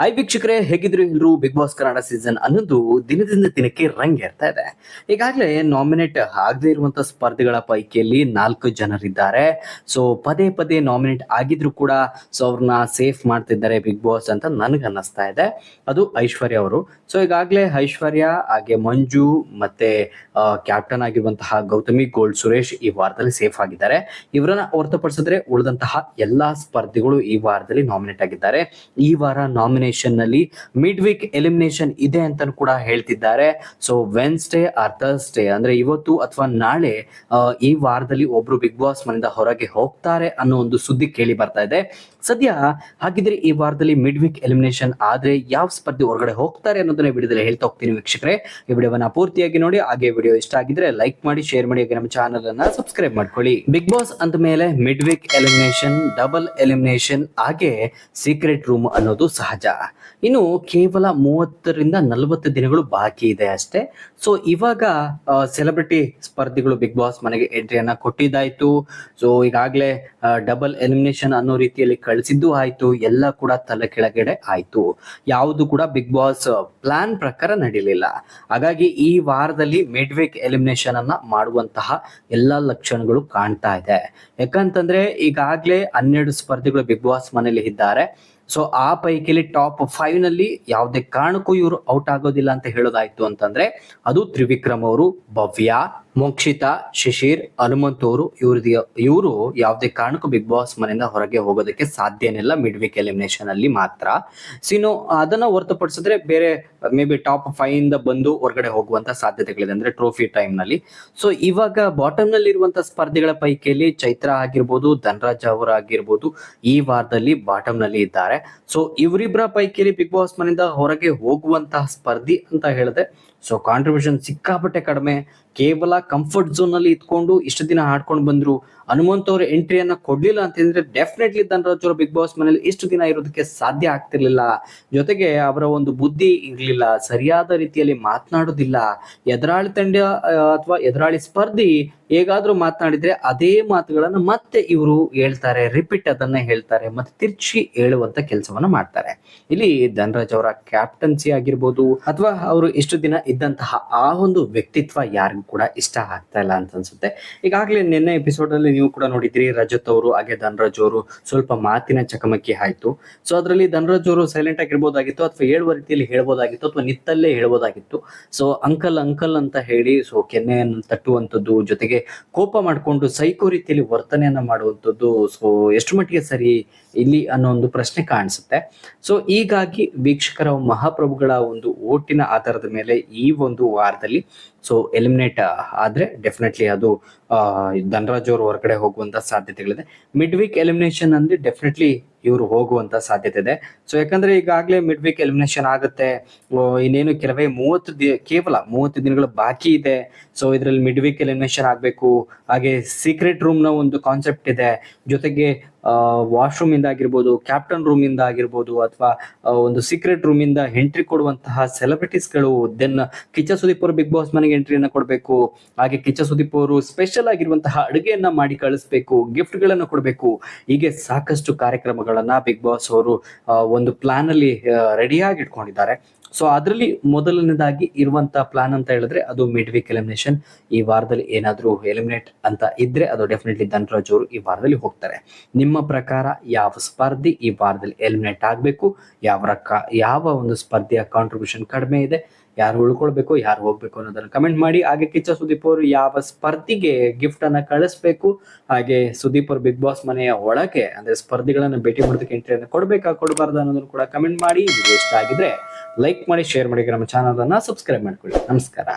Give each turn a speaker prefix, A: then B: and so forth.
A: Hi ವೀಕ್ಷಕರೇ, ಹೇಗಿದ್ರು ಎಲ್ಲರೂ ಬಿಗ್ ಬಾಸ್ ಕನ್ನಡ ಸೀಸನ್ ಅನ್ನೋದು ದಿನದಿಂದ ದಿನಕ್ಕೆ ರಂಗೇರ್ತಾ ಇದೆ. ಈಗಾಗಲೇ ನಾಮಿನೇಟ್ ಆಗದೇ ಇರುವಂತಹ ಸ್ಪರ್ಧೆಗಳ ಪೈಕಿಯಲ್ಲಿ ನಾಲ್ಕು ಜನರಿದ್ದಾರೆ. ಸೊ ಪದೇ ಪದೇ ನಾಮಿನೇಟ್ ಆಗಿದ್ರು ಕೂಡ ಸೊ ಅವ್ರನ್ನ ಸೇಫ್ ಮಾಡ್ತಿದ್ದಾರೆ ಬಿಗ್ ಬಾಸ್ ಅಂತ ನನಗೆ ಅನ್ನಿಸ್ತಾ ಇದೆ. ಅದು ಐಶ್ವರ್ಯ ಅವರು. ಸೊ ಈಗಾಗಲೇ ಐಶ್ವರ್ಯ, ಹಾಗೆ ಮಂಜು, ಮತ್ತೆ ಕ್ಯಾಪ್ಟನ್ ಆಗಿರುವಂತಹ ಗೌತಮಿ ಗೋಲ್ಡ್ ಸುರೇಶ್ ಈ ವಾರದಲ್ಲಿ ಸೇಫ್ ಆಗಿದ್ದಾರೆ. ಇವರನ್ನ ಹೊರತುಪಡಿಸಿದ್ರೆ ಉಳಿದಂತಹ ಎಲ್ಲಾ ಸ್ಪರ್ಧಿಗಳು ಈ ವಾರದಲ್ಲಿ ನಾಮಿನೇಟ್ ಆಗಿದ್ದಾರೆ. ಈ ವಾರ ನಾಮಿನೇಷನ್ನಲ್ಲಿ ಮಿಡ್ ವೀಕ್ ಎಲಿಮಿನೇಷನ್ ಇದೆ ಅಂತ ಕೂಡ ಹೇಳ್ತಿದ್ದಾರೆ. ಸೊ ವೆನ್ಸ್ಡೇ ಆರ್ ಥರ್ಸ್ಡೇ ಅಂದ್ರೆ ಇವತ್ತು ಅಥವಾ ನಾಳೆ ಈ ವಾರದಲ್ಲಿ ಒಬ್ರು ಬಿಗ್ ಬಾಸ್ ಮನೆಯಿಂದ ಹೊರಗೆ ಹೋಗ್ತಾರೆ ಅನ್ನೋ ಒಂದು ಸುದ್ದಿ ಕೇಳಿ ಬರ್ತಾ ಇದೆ. ಸದ್ಯ ಹಾಗಿದ್ರೆ ಈ ವಾರದಲ್ಲಿ ಮಿಡ್ ವೀಕ್ ಎಲಿಮಿನೇಷನ್ ಆದ್ರೆ ಯಾವ ಸ್ಪರ್ಧೆ ಹೊರಗಡೆ ಹೋಗ್ತಾರೆ ಅನ್ನೋದನ್ನ ವಿಡಿಯೋದಲ್ಲಿ ಹೇಳ್ತಾ ಹೋಗ್ತೀನಿ ವೀಕ್ಷಕರೇ. ಈ ವಿಡಿಯೋವನ್ನ ಪೂರ್ತಿಯಾಗಿ ನೋಡಿ, ಹಾಗೆ ವಿಡಿಯೋ ಇಷ್ಟ ಆಗಿದ್ರೆ ಲೈಕ್ ಮಾಡಿ ಶೇರ್ ಮಾಡಿ, ಹಾಗೆ ನಮ್ಮ ಚಾನಲ್ ಅನ್ನ ಸಬ್ಸ್ಕ್ರೈಬ್ ಮಾಡ್ಕೊಳ್ಳಿ. ಬಿಗ್ ಬಾಸ್ ಅಂತ ಮೇಲೆ mid week elimination double elimination ಹಾಗೆ ಸೀಕ್ರೆಟ್ ರೂಮ್ ಅನ್ನೋದು ಸಹಜ. ಇನ್ನು ಕೇವಲ ಮೂವತ್ತರಿಂದ ನಲವತ್ತು ದಿನಗಳು ಬಾಕಿ ಇದೆ ಅಷ್ಟೇ. ಸೊ ಇವಾಗ ಸೆಲೆಬ್ರಿಟಿ ಸ್ಪರ್ಧಿಗಳು ಬಿಗ್ ಬಾಸ್ ಮನೆಗೆ ಎಂಟ್ರಿಯನ್ನ ಕೊಟ್ಟಿದ್ದಾಯ್ತು. ಸೊ ಈಗಾಗಲೇ ಡಬಲ್ ಎಲಿಮಿನೇಷನ್ ಅನ್ನೋ ರೀತಿಯಲ್ಲಿ ಕಳಿಸಿದ್ದು ಆಯ್ತು. ಎಲ್ಲ ಕೂಡ ತಲೆ ಕೆಳಗಡೆ ಆಯ್ತು. ಯಾವುದು ಕೂಡ ಬಿಗ್ ಬಾಸ್ ಪ್ಲಾನ್ ಪ್ರಕಾರ ನಡೀಲಿಲ್ಲ. ಹಾಗಾಗಿ ಈ ವಾರದಲ್ಲಿ ಮಿಡ್ ಎಲಿಮಿನೇಷನ್ ಅನ್ನ ಮಾಡುವಂತಹ ಎಲ್ಲ ಲಕ್ಷಣಗಳು ಕಾಣ್ತಾ ಇದೆ. ಯಾಕಂತಂದ್ರೆ, ಈಗಾಗಲೇ ಹನ್ನೆರಡು ಸ್ಪರ್ಧಿಗಳು ಬಿಗ್ ಬಾಸ್ ಮನೆಯಲ್ಲಿ ಇದ್ದಾರೆ. ಸೊ ಆ ಪೈಕಿಲಿ ಟಾಪ್ ಫೈವ್ನಲ್ಲಿ ಯಾವುದೇ ಕಾರಣಕ್ಕೂ ಇವರು ಔಟ್ ಆಗೋದಿಲ್ಲ ಅಂತ ಹೇಳೋದಾಯ್ತು ಅಂತಂದ್ರೆ ಅದು ತ್ರಿವಿಕ್ರಮ್ ಅವರು, ಭವ್ಯ ಮೋಕ್ಷಿತಾ, ಶಿಶಿರ್, ಹನುಮಂತೂರು ಇವ್ರದ್ದು ಇವರು ಯಾವುದೇ ಕಾರಣಕ್ಕೂ ಬಿಗ್ ಬಾಸ್ ಮನೆಯಿಂದ ಹೊರಗೆ ಹೋಗೋದಕ್ಕೆ ಸಾಧ್ಯನಿಲ್ಲ. ಮಿಡ್ ವೀಕ್ ಎಲಿಮಿನೇಷನ್ ಅಲ್ಲಿ ಮಾತ್ರ. ಸೀನೋ ಅದನ್ನ ಹೊರತುಪಡಿಸಿದ್ರೆ ಬೇರೆ ಮೇ ಬಿ ಟಾಪ್ ಫೈವ್ ಇಂದ ಬಂದು ಹೊರಗಡೆ ಹೋಗುವಂತ ಸಾಧ್ಯತೆಗಳಿದೆ ಅಂದ್ರೆ ಟ್ರೋಫಿ ಟೈಮ್ನಲ್ಲಿ. ಸೊ ಇವಾಗ ಬಾಟಮ್ನಲ್ಲಿ ಇರುವಂತ ಸ್ಪರ್ಧಿಗಳ ಪೈಕಿಯಲ್ಲಿ ಚೈತ್ರ ಆಗಿರ್ಬೋದು, ಧನರಾಜ್ ಅವರು ಆಗಿರ್ಬೋದು, ಈ ವಾರದಲ್ಲಿ ಬಾಟಮ್ನಲ್ಲಿ ಇದ್ದಾರೆ. ಸೊ ಇವರಿಬ್ಬರ ಪೈಕಿಯಲ್ಲಿ ಬಿಗ್ ಬಾಸ್ ಮನೆಯಿಂದ ಹೊರಗೆ ಹೋಗುವಂತಹ ಸ್ಪರ್ಧಿ ಅಂತ ಹೇಳಿದೆ ಸೊ ಕಾಂಟ್ರಿಬ್ಯೂಷನ್ ಸಿಕ್ಕಾಪಟ್ಟೆ ಕಡಿಮೆ. ಕೇವಲ ಕಂಫರ್ಟ್ ಝೋನ್ ಅಲ್ಲಿ ಇದ್ಕೊಂಡು ಇಷ್ಟು ದಿನ ಆಡ್ಕೊಂಡು ಬಂದ್ರು, ಹನುಮಂತ್ ಅವ್ರ ಎಂಟ್ರಿಯನ್ನ ಕೊಡ್ಲಿಲ್ಲ ಅಂತಂದ್ರೆ ಡೆಫಿನೆಟ್ಲಿ ಧನರಾಜ್ ಅವರು ಬಿಗ್ ಬಾಸ್ ಮನೇಲಿ ಇಷ್ಟು ದಿನ ಇರೋದಕ್ಕೆ ಸಾಧ್ಯ ಆಗ್ತಿರ್ಲಿಲ್ಲ. ಜೊತೆಗೆ ಅವರ ಒಂದು ಬುದ್ಧಿ ಇರ್ಲಿಲ್ಲ, ಸರಿಯಾದ ರೀತಿಯಲ್ಲಿ ಮಾತನಾಡೋದಿಲ್ಲ. ಎದುರಾಳಿ ತಂಡ ಅಥವಾ ಎದುರಾಳಿ ಸ್ಪರ್ಧಿ ಹೇಗಾದ್ರೂ ಮಾತನಾಡಿದ್ರೆ ಅದೇ ಮಾತುಗಳನ್ನ ಮತ್ತೆ ಇವರು ಹೇಳ್ತಾರೆ ರಿಪೀಟ್ ಅದನ್ನ ಹೇಳ್ತಾರೆ, ಮತ್ತೆ ತಿರ್ಚಿ ಹೇಳುವಂತ ಕೆಲಸವನ್ನ ಮಾಡ್ತಾರೆ. ಇಲ್ಲಿ ಧನರಾಜ್ ಅವರ ಕ್ಯಾಪ್ಟನ್ಸಿ ಆಗಿರ್ಬೋದು, ಅಥವಾ ಅವರು ಇಷ್ಟು ದಿನ ಇದ್ದಂತಹ ಆ ಒಂದು ವ್ಯಕ್ತಿತ್ವ ಯಾರಿಗೂ ಕೂಡ ಇಷ್ಟ ಆಗ್ತಾ ಇಲ್ಲ ಅಂತ ಅನ್ಸುತ್ತೆ. ಈಗಾಗಲೇ ನಿನ್ನೆ ಎಪಿಸೋಡ್ ಅಲ್ಲಿ ನೀವು ಕೂಡ ನೋಡಿದ್ರಿ ರಜತ್ ಅವರು, ಹಾಗೆ ಧನರಾಜ್ ಅವರು ಸ್ವಲ್ಪ ಮಾತಿನ ಚಕಮಕಿ ಆಯ್ತು. ಸೊ ಅದರಲ್ಲಿ ಧನರಾಜ್ ಅವರು ಸೈಲೆಂಟ್ ಆಗಿರ್ಬೋದಾಗಿತ್ತು ಅಥವಾ ಹೇಳುವ ರೀತಿಯಲ್ಲಿ ಹೇಳ್ಬೋದಾಗಿತ್ತು ಅಥವಾ ನಿತ್ತಲ್ಲೇ ಹೇಳ್ಬೋದಾಗಿತ್ತು ಸೊ ಅಂಕಲ್ ಅಂಕಲ್ ಅಂತ ಹೇಳಿ ಸೊ ಕೆನ್ನೆಯನ್ನು ತಟ್ಟುವಂಥದ್ದು, ಜೊತೆಗೆ ಕೋಪ ಮಾಡಿಕೊಂಡು ಸೈಕೋ ರೀತಿಯಲ್ಲಿ ವರ್ತನೆಯನ್ನ ಮಾಡುವಂಥದ್ದು ಸೊ ಎಷ್ಟು ಮಟ್ಟಿಗೆ ಸರಿ ಇಲ್ಲಿ ಅನ್ನೋ ಒಂದು ಪ್ರಶ್ನೆ ಕಾಣಿಸುತ್ತೆ. ಸೊ ಹೀಗಾಗಿ ವೀಕ್ಷಕರ ಮಹಾಪ್ರಭುಗಳ ಒಂದು ಓಟಿನ ಆಧಾರದ ಮೇಲೆ ಈ ಒಂದು ವಾರದಲ್ಲಿ ಸೊ ಎಲಿಮಿನೇಟ್ ಆದ್ರೆ ಡೆಫಿನೆಟ್ಲಿ ಅದು ಆ, ಧನರಾಜ್ ಅವರು ಹೊರಗಡೆ ಹೋಗುವಂತ ಸಾಧ್ಯತೆಗಳಿದೆ. ಮಿಡ್ ವೀಕ್ ಎಲಿಮಿನೇಷನ್ ಅಂದ್ರೆ ಡೆಫಿನೆಟ್ಲಿ ಇವರು ಹೋಗುವಂತ ಸಾಧ್ಯತೆ ಇದೆ. ಸೊ ಯಾಕಂದ್ರೆ ಈಗಾಗಲೇ ಮಿಡ್ ವೀಕ್ ಎಲಿಮಿನೇಷನ್ ಆಗುತ್ತೆ ಇನ್ನೇನು ಕೆಲವೇ ಮೂವತ್ತು ದಿ, ಕೇವಲ ಮೂವತ್ತು ದಿನಗಳು ಬಾಕಿ ಇದೆ. ಸೊ ಇದರಲ್ಲಿ ಮಿಡ್ ವೀಕ್ ಎಲಿಮಿನೇಷನ್ ಆಗಬೇಕು. ಹಾಗೆ ಸೀಕ್ರೆಟ್ ರೂಮ್ನ ಒಂದು ಕಾನ್ಸೆಪ್ಟ್ ಇದೆ. ಜೊತೆಗೆ ವಾಶ್ರೂಮ್ ಇಂದ ಆಗಿರ್ಬೋದು ಕ್ಯಾಪ್ಟನ್ ರೂಮ್ ಇಂದ ಆಗಿರ್ಬೋದು, ಅಥವಾ ಒಂದು ಸೀಕ್ರೆಟ್ ರೂಮ್ ಇಂದ ಎಂಟ್ರಿ ಕೊಡುವಂತಹ ಸೆಲೆಬ್ರಿಟೀಸ್ಗಳು ದೆನ್ ಕಿಚ್ಚ ಸುದೀಪ್ ಅವರು ಬಿಗ್ ಬಾಸ್ ಮನೆಗೆ ಎಂಟ್ರಿಯನ್ನ ಕೊಡಬೇಕು. ಹಾಗೆ ಕಿಚ್ಚ ಸುದೀಪ್ ಅವರು ಸ್ಪೆಷಲ್ ಆಗಿರುವಂತಹ ಅಡುಗೆಯನ್ನ ಮಾಡಿ ಕಳಿಸ್ಬೇಕು ಗಿಫ್ಟ್ ಗಳನ್ನ ಕೊಡಬೇಕು. ಹೀಗೆ ಸಾಕಷ್ಟು ಕಾರ್ಯಕ್ರಮಗಳನ್ನ ಬಿಗ್ ಬಾಸ್ ಅವರು ಒಂದು ಪ್ಲಾನ್ ಅಲ್ಲಿ ರೆಡಿಯಾಗಿ ಇಟ್ಕೊಂಡಿದ್ದಾರೆ. ಸೊ ಅದರಲ್ಲಿ ಮೊದಲನೇದಾಗಿ ಇರುವಂತ ಪ್ಲಾನ್ ಅಂತ ಹೇಳಿದ್ರೆ ಅದು ಮಿಡ್ ವೀಕ್ ಎಲಿಮಿನೇಷನ್ ಈ ವಾರದಲ್ಲಿ ಏನಾದ್ರೂ ಎಲಿಮಿನೇಟ್ ಅಂತ ಇದ್ರೆ ಅದು ಡೆಫಿನೆಟ್ಲಿ ಧನರಾಜ್ ಅವರು ಈ ವಾರದಲ್ಲಿ ಹೋಗ್ತಾರೆ. ನಿಮ್ಮ ಪ್ರಕಾರ ಯಾವ ಸ್ಪರ್ಧಿ ಈ ವಾರದಲ್ಲಿ ಎಲಿಮಿನೇಟ್ ಆಗಬೇಕು? ಯಾವ ಯಾವ ಒಂದು ಸ್ಪರ್ಧೆಯ ಕಾಂಟ್ರಿಬ್ಯೂಷನ್ ಕಡಿಮೆ ಇದೆ? ಯಾರು ಉಳ್ಕೊಳ್ಬೇಕು, ಯಾರು ಹೋಗ್ಬೇಕು ಅನ್ನೋದನ್ನ ಕಮೆಂಟ್ ಮಾಡಿ. ಹಾಗೆ ಕಿಚ್ಚ ಸುದೀಪ್ ಅವರು ಯಾವ ಸ್ಪರ್ಧಿಗೆ ಗಿಫ್ಟ್ ಅನ್ನ ಕಳಿಸ್ಬೇಕು, ಹಾಗೆ ಸುದೀಪ್ ಅವರು ಬಿಗ್ ಬಾಸ್ ಮನೆಯ ಒಳಗೆ, ಅಂದ್ರೆ ಸ್ಪರ್ಧಿಗಳನ್ನ ಭೇಟಿ ಮಾಡೋದಕ್ಕೆ ಎಂಟ್ರಿಯನ್ನು ಕೊಡ್ಬೇಕಾ, ಕೊಡಬಾರ್ದು ಅನ್ನೋದನ್ನು ಕೂಡ ಕಮೆಂಟ್ ಮಾಡಿ. ಇಷ್ಟ ಆಗಿದ್ರೆ ಲೈಕ್ ಮಾಡಿ ಶೇರ್ ಮಾಡಿ ನಮ್ಮ ಚಾನಲ್ ಅನ್ನ ಸಬ್ಸ್ಕ್ರೈಬ್ ಮಾಡ್ಕೊಳ್ಳಿ. ನಮಸ್ಕಾರ.